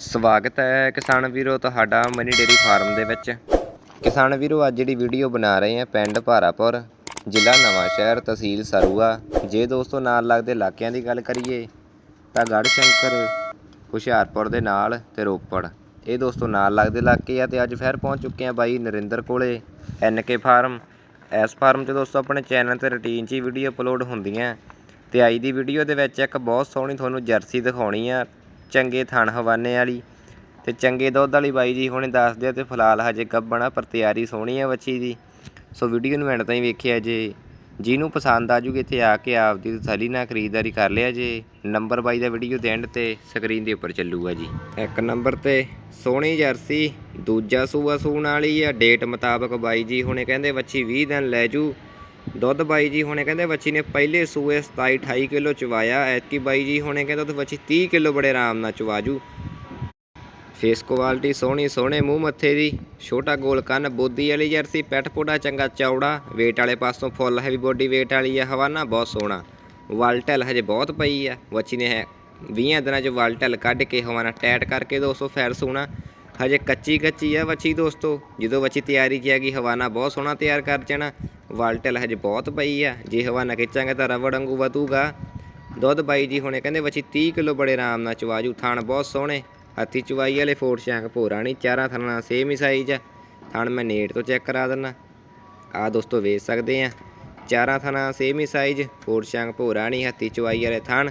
ਸਵਾਗਤ ਹੈ ਕਿਸਾਨ ਵੀਰੋ ਤੁਹਾਡਾ ਮਨੀ ਡੇਰੀ ਫਾਰਮ ਦੇ ਵਿੱਚ। ਕਿਸਾਨ ਵੀਰੋ, ਅੱਜ ਜਿਹੜੀ ਵੀਡੀਓ ਬਣਾ ਰਹੇ ਹਾਂ ਪਿੰਡ ਭਾਰਾਪੁਰ, ਜ਼ਿਲ੍ਹਾ ਨਵਾਂ ਸ਼ਹਿਰ ਤਹਿਸੀਲ ਸਰੂਆ। ਜੇ ਦੋਸਤੋ ਨਾਲ ਲੱਗਦੇ ਇਲਾਕਿਆਂ ਦੀ ਗੱਲ ਕਰੀਏ, ਤਾਂ ਗੜ੍ਹ ਸ਼ੰਕਰ ਹੁਸ਼ਿਆਰਪੁਰ ਦੇ ਨਾਲ ਤੇ ਰੋਪੜ। ਇਹ ਦੋਸਤੋ ਨਾਲ ਲੱਗਦੇ ਇਲਾਕੇ ਆ ਤੇ ਅੱਜ ਫਿਰ ਪਹੁੰਚ ਚੁੱਕੇ ਆ ਬਾਈ ਨਰਿੰਦਰ ਕੋਲੇ ਐਨਕੇ ਫਾਰਮ। ਇਸ ਫਾਰਮ 'ਤੇ ਦੋਸਤੋ ਆਪਣੇ ਚੈਨਲ ਤੇ ਰੂਟੀਨ 'ਚ ਹੀ ਵੀਡੀਓ ਅਪਲੋਡ ਹੁੰਦੀਆਂ। ਤੇ ਅੱਜ ਦੀ ਵੀਡੀਓ ਦੇ ਵਿੱਚ ਇੱਕ ਬਹੁਤ ਸੋਹਣੀ ਤੁਹਾਨੂੰ ਜਰਸੀ ਦਿਖਾਉਣੀ ਆ। ਚੰਗੇ ਥਣ ਹਵਾਨੇ ਵਾਲੀ। ਅਤੇ ਚੰਗੇ ਦੁੱਧ ਵਾਲੀ ਬਾਈ ਜੀ ਹੁਣੇ ਦੱਸਦੇ ਆ ਅਤੇ ਫਿਲਹਾਲ ਹਜੇ ਗੱਬਣਾ, ਪਰ ਤਿਆਰੀ ਸੋਹਣੀ ਆ ਬੱਚੀ ਦੀ। ਸੋ ਵੀਡੀਓ ਨੂੰ ਐਂਡ ਤਾਈਂ ਵੇਖਿਆ ਜੇ। ਜਿਹਨੂੰ ਪਸੰਦ ਆ ਜੂਗੀ ਇੱਥੇ ਆ ਕੇ ਆਪਦੀ ਤਸੱਲੀ ਨਾਲ ਖਰੀਦਦਾਰੀ ਕਰ ਲਿਆ ਜੇ। ਨੰਬਰ ਬਾਈ ਦਾ ਵੀਡੀਓ ਦੇ ਐਂਡ ਤੇ ਸਕਰੀਨ ਦੇ ਉੱਪਰ ਚੱਲੂਗਾ ਜੀ। ਇੱਕ ਨੰਬਰ ਤੇ ਸੋਹਣੀ ਜਰਸੀ, ਦੂਜਾ ਸੂਆ ਸੂਣ ਵਾਲੀ ਆ। ਡੇਟ ਮੁਤਾਬਕ ਬਾਈ ਜੀ ਹੁਣੇ ਕਹਿੰਦੇ ਬੱਚੀ 20 ਦਿਨ ਲੈ ਜੂ। ਦੁੱਧ ਬਾਈ ਜੀ ਹੁਣੇ ਕਹਿੰਦੇ ਬੱਚੀ ਨੇ ਪਹਿਲੇ ਸੂਏ 27 28 ਕਿਲੋ ਚਵਾਇਆ, ਐਤਕੀ ਬਾਈ ਜੀ ਹੁਣੇ ਕਹਿੰਦਾ ਦੁੱਧ ਬੱਚੀ 30 ਕਿਲੋ ਬੜੇ ਆਰਾਮ ਨਾਲ ਚਵਾਜੂ। ਫੇਸ ਕੁਆਲਿਟੀ ਸੋਹਣੀ, ਸੋਹਣੇ ਮੂੰਹ ਮੱਥੇ ਦੀ, ਛੋਟਾ ਗੋਲ ਕੰਨ, ਬੋਦੀ ਵਾਲੀ ਜਰਸੀ ਪੈਟ ਪੋੜਾ, ਚੰਗਾ ਚੌੜਾ, weight ਵਾਲੇ ਪਾਸੋਂ ਫੁੱਲ ਹੈਵੀ ਬੋਡੀ weight ਵਾਲੀ ਆ, ਹਵਾਨਾ ਬਹੁਤ ਸੋਹਣਾ। ਵਾਲਟਲ ਹਜੇ ਬਹੁਤ ਪਈ ਆ, ਬੱਚੀ ਨੇ ਹੈ 20 ਦਿਨਾਂ ਚ ਵਾਲਟਲ ਕੱਢ ਕੇ ਹਵਾਨਾ ਟੈਟ ਕਰਕੇ ਦੋਸਤੋ ਫੈਰ ਸੋਹਣਾ ਹਜੇ ਕੱਚੀ ਕੱਚੀ ਆ ਵੱਛੀ ਦੋਸਤੋ। ਜਦੋਂ ਵੱਛੀ ਤਿਆਰੀ ਚ ਹੈਗੀ ਹਵਾਨਾ ਬਹੁਤ ਸੋਹਣਾ ਤਿਆਰ ਕਰ ਜਾਣਾ। ਵਾਲਟਲ ਹਜੇ ਬਹੁਤ ਪਈ ਆ। ਜੇ ਹਵਾਨਾ ਖਿੱਚਾਂਗੇ ਤਾਂ ਰਵੜ ਵਾਂਗੂ ਵਧੂਗਾ। ਦੁੱਧ ਬਾਈ ਜੀ ਹੁਣੇ ਕਹਿੰਦੇ ਵੱਛੀ 30 ਕਿਲੋ ਬੜੇ ਆਰਾਮ ਨਾਲ ਚਵਾਜੂ ਥਣ ਬਹੁਤ ਸੋਹਣੇ। ਹੱਥੀ ਚਵਾਈ ਵਾਲੇ ਫੋਰ ਸ਼ੈਂਕ ਭੋਰਾ ਨਹੀਂ ਚਾਰਾਂ ਥਣਾ ਸੇਮ ਹੀ ਸਾਈਜ਼ ਆ। ਥਣ ਮੈਂ ਨੇੜ ਤੋਂ ਚੈੱਕ ਕਰਾ ਦਿੰਨਾ। ਆ ਦੋਸਤੋ ਵੇਚ ਸਕਦੇ ਆ। ਚਾਰਾਂ ਥਣਾ ਸੇਮ ਹੀ ਸਾਈਜ਼ ਫੋਰ ਸ਼ੈਂਕ ਭੋਰਾ ਨਹੀਂ ਹੱਥੀ ਚਵਾਈ ਵਾਲੇ ਥਣ।